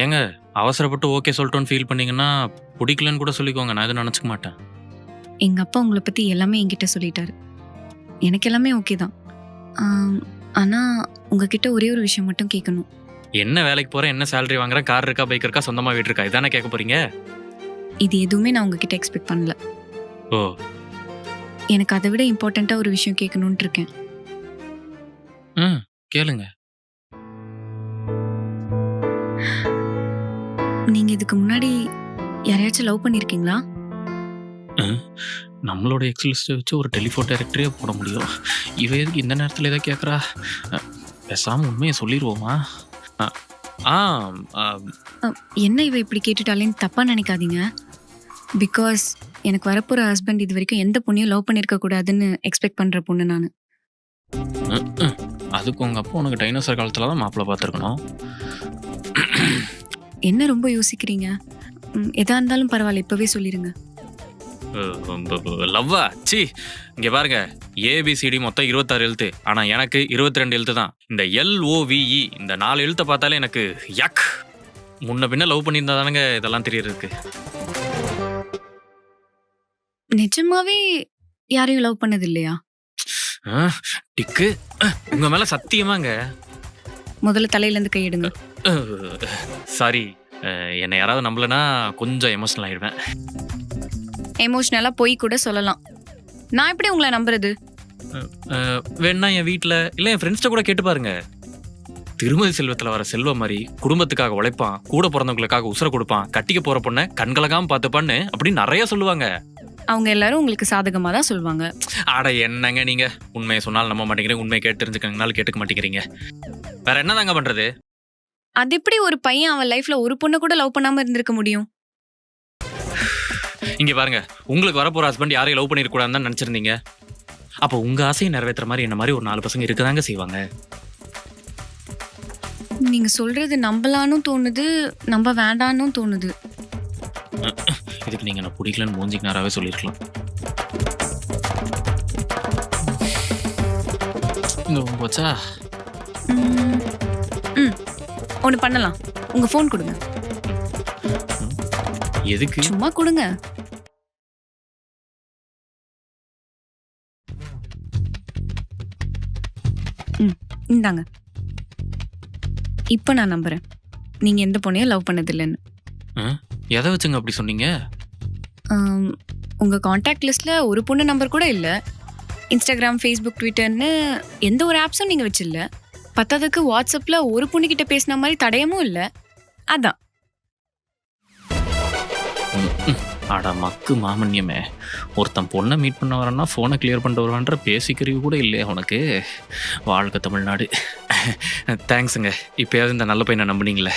ஏங்க அவசரப்பட்டு okay சொல்லிட்டோன்னு feel பண்ணீங்கன்னா பிடிக்கலன்னு கூட சொல்லிக்கோங்க நான் எதுவும் நினச்சிக்க மாட்டேன். எங்க அப்பா உங்களை பத்தி எல்லாமே என்கிட்ட சொல்லிட்டாரு. எனக்கு எல்லாமே ஓகே தான். ஆம், ஆனா உங்ககிட்ட ஒரே ஒரு விஷயம் மட்டும் கேட்கணும் என்ன வேலைக்கு போகிறேன் என்ன சேலரி வாங்குறேன் கார் இருக்கா பைக் இருக்கா சொந்தமாக வீடு இருக்கா இதானே கேட்க போறீங்க? இது எதுவுமே நான் உங்ககிட்ட எக்ஸ்பெக்ட் பண்ணல. ஓ. எனக்கு அதை விட இம்பார்ட்டண்டா ஒரு விஷயம் கேட்கணும்னு இருக்கேன். ம் கேளுங்க. நீங்க இதுக்கு முன்னாடி யாரையாச்சும் லவ் பண்ணிருக்கீங்களா? நம்மளோட எக்ஸ் லிஸ்ட்டை வச்சு ஒரு டெலிஃபோன் டைரக்டரே போட முடியும். இவ எதுக்கு இந்த நேரத்தில் எதை கேட்குறா பேசாமல் உண்மையை சொல்லிடுவோமா ஆ ஆ, என்ன இவ இப்படி கேட்டுட்டாலேன்னு தப்பா நினைக்காதீங்க. பிகாஸ் எனக்கு வரப்போற ஹஸ்பண்ட் இது வரைக்கும் எந்த பொண்ணையும் லவ் பண்ணிருக்க கூடாதுன்னு எக்ஸ்பெக்ட் பண்ற பொண்ணு நான். அதுக்கு உங்கள் அப்பா உனக்கு டைனோசர் காலத்தில் தான் மாப்பிள்ளை பார்த்துருக்கணும். என்ன ரொம்ப யோசிக்கிறீங்க? எதா இருந்தாலும் பரவாயில்ல இப்பவே சொல்லிருங்க. லவ்வா? சி இங்கே பாருங்க ஏபிசிடி மொத்தம் இருபத்தாறு எழுத்து. ஆனால் எனக்கு இருபத்தி ரெண்டு எழுத்து தான். இந்த எல்ஓவிஇ இந்த நாலு எழுத்தை பார்த்தாலே எனக்கு யக்! முன்ன பின்ன லவ் பண்ணியிருந்தா தானங்க இதெல்லாம் தெரியறதுக்கு. நிஜமாவே யாரையும் லவ் பண்ணது இல்லையா டிக்கு. உங்க மேல சத்தியமாங்க. முதல்ல தலையில இருந்து கையிடுங்க. சாரி என்னை யாராவது நம்பலனா கொஞ்சம் எமோஷனல் ஆயிடுவேன். எமோஷனலா போய் கூட சொல்லலாம். நான் எப்படி உங்களை நம்புறது? அஹ், வேணா என் வீட்டில் இல்லை என் ஃப்ரெண்ட்ஸ்ட்ட கூட கேட்டு பாருங்க. திருமதி செல்வத்தில் வர செல்வம் மாதிரி குடும்பத்துக்காக உழைப்பான் கூட பிறந்தவங்களுக்காக உசுர கொடுப்பான் கட்டிக்க போற பொண்ணை கண்கலகாம பார்த்துப்பான்னு அப்படின்னு நிறைய சொல்லுவாங்க. அவங்க எல்லாரும் உங்களுக்கு சாதகமா தான் சொல்லுவாங்க ஆட என்னங்க நீங்க? உண்மையை சொன்னாலும் நம்ப மாட்டேங்கிறீங்க உண்மையை கேட்டு தெரிஞ்சுக்கங்கனாலும் கேட்டுக்க மாட்டேங்கிறீங்க. வேற என்னதாங்க பண்றது? அது எப்படி ஒரு பையன் அவன் லைஃப்ல ஒரு பொண்ணை கூட லவ் பண்ணாம இருந்திருக்க முடியும்? இங்க பாருங்க உங்களுக்கு வரப்போற ஹஸ்பண்ட் யாரையும் லவ் பண்ணிருக்க தான் நினைச்சிருந்தீங்க. அப்போ உங்க ஆசையை நிறைவேற்றுற மாதிரி என்ன மாதிரி ஒரு நாலு பசங்க இருக்கதாங்க செய்வாங்க? நீங்க சொல்றது நம்பலான்னு தோணுது நம்ப வேண்டான்னு தோணுது. இதுக்கு நீங்க நான் பிடிக்கலன்னு மூஞ்சிக்கு நேராவே சொல்லியிருக்கலாம் போச்சா? ம், ம். ஒன்று பண்ணலாம். உங்க ஃபோன் கொடுங்க. எதுக்கு? சும்மா கொடுங்க. ம் இந்தாங்க. இப்போ நான் நம்புறேன். நீங்க எந்த பொண்ணையும் லவ் பண்ணதில்லைன்னு. எதை வச்சுங்க அப்படி சொன்னீங்க? ஆம், உங்க காண்டாக்ட் லிஸ்ட்ல ஒரு பொண்ணு நம்பர் கூட இல்ல. இன்ஸ்டாகிராம் ஃபேஸ்புக் ட்விட்டர்னு எந்த ஒரு ஆப்ஸும் நீங்க வச்சில்ல. பத்ததுக்கு வாட்ஸ்அப்ல ஒரு பொண்ணுகிட்ட பேசின மாதிரி தடயமும் இல்ல. அதான். அட மக்கு மாமன்யமே. ஒருத்தன் பொண்ணை மீட் பண்ண வரேன்னா ஃபோனை கிளியர் பண்ணிட்டு வருவான்ற பேசிக்கிறீங்க கூட இல்லையா உனக்கு. வாழ்க்கை தமிழ்நாடு. தேங்க்ஸுங்க இப்போயாவது இந்த நல்ல பையனை நம்புனீங்களே.